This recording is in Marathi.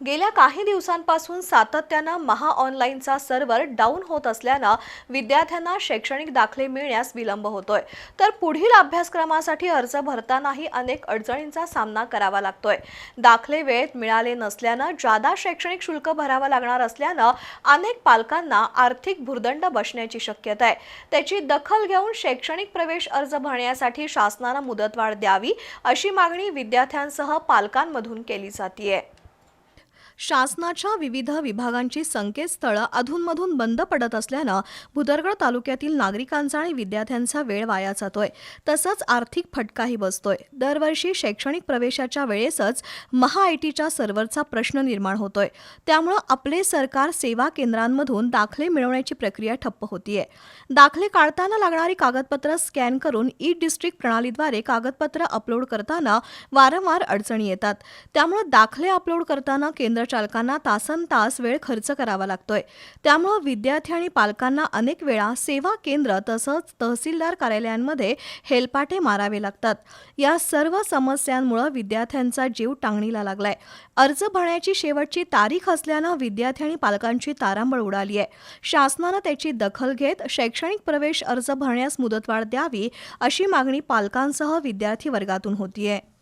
गेल्या काही दिवसांपासून सातत्यानं महा ऑनलाईनचा सर्व्हर डाऊन होत असल्यानं विद्यार्थ्यांना शैक्षणिक दाखले मिळण्यास विलंब होतोय. तर पुढील अभ्यासक्रमासाठी अर्ज भरतानाही अनेक अडचणींचा सामना करावा लागतोय. दाखले वेळेत मिळाले नसल्यानं जादा शैक्षणिक शुल्क भरावं लागणार असल्यानं अनेक पालकांना आर्थिक भुर्दंड बसण्याची शक्यता आहे. त्याची दखल घेऊन शैक्षणिक प्रवेश अर्ज भरण्यासाठी शासनानं मुदतवाढ द्यावी अशी मागणी विद्यार्थ्यांसह पालकांमधून केली जातीये. शासनाच्या विविध विभागांची संकेतस्थळं अधूनमधून बंद पडत असल्यानं भुदरगड तालुक्यातील नागरिकांचा आणि विद्यार्थ्यांचा वेळ वाया जातोय. तसंच आर्थिक फटकाही बसतोय. दरवर्षी शैक्षणिक प्रवेशाच्या वेळेसच महा आय टीच्या सर्व्हरचा प्रश्न निर्माण होतोय. त्यामुळं आपले सरकार सेवा केंद्रांमधून दाखले मिळवण्याची प्रक्रिया ठप्प होतीये. दाखले काढताना लागणारी कागदपत्र स्कॅन करून ई डिस्ट्रिक्ट प्रणालीद्वारे कागदपत्र अपलोड करताना वारंवार अडचणी येतात. त्यामुळं दाखले अपलोड करताना केंद्र चालकांना तासन तास वेळ खर्च करावा लागतोय. त्यामुळं विद्यार्थी आणि पालकांना अनेक वेळा सेवा केंद्र तसंच तहसीलदार कार्यालयांमध्ये हेलपाटे मारावे लागतात. या सर्व समस्यांमुळं विद्यार्थ्यांचा जीव टांगणीला लागलाय. अर्ज भरण्याची शेवटची तारीख असल्यानं विद्यार्थी आणि पालकांची तारांबळ उडाली आहे शासनानं त्याची दखल घेत शैक्षणिक प्रवेश अर्ज भरण्यास मुदतवाढ द्यावी अशी मागणी पालकांसह विद्यार्थी वर्गातून होतीये.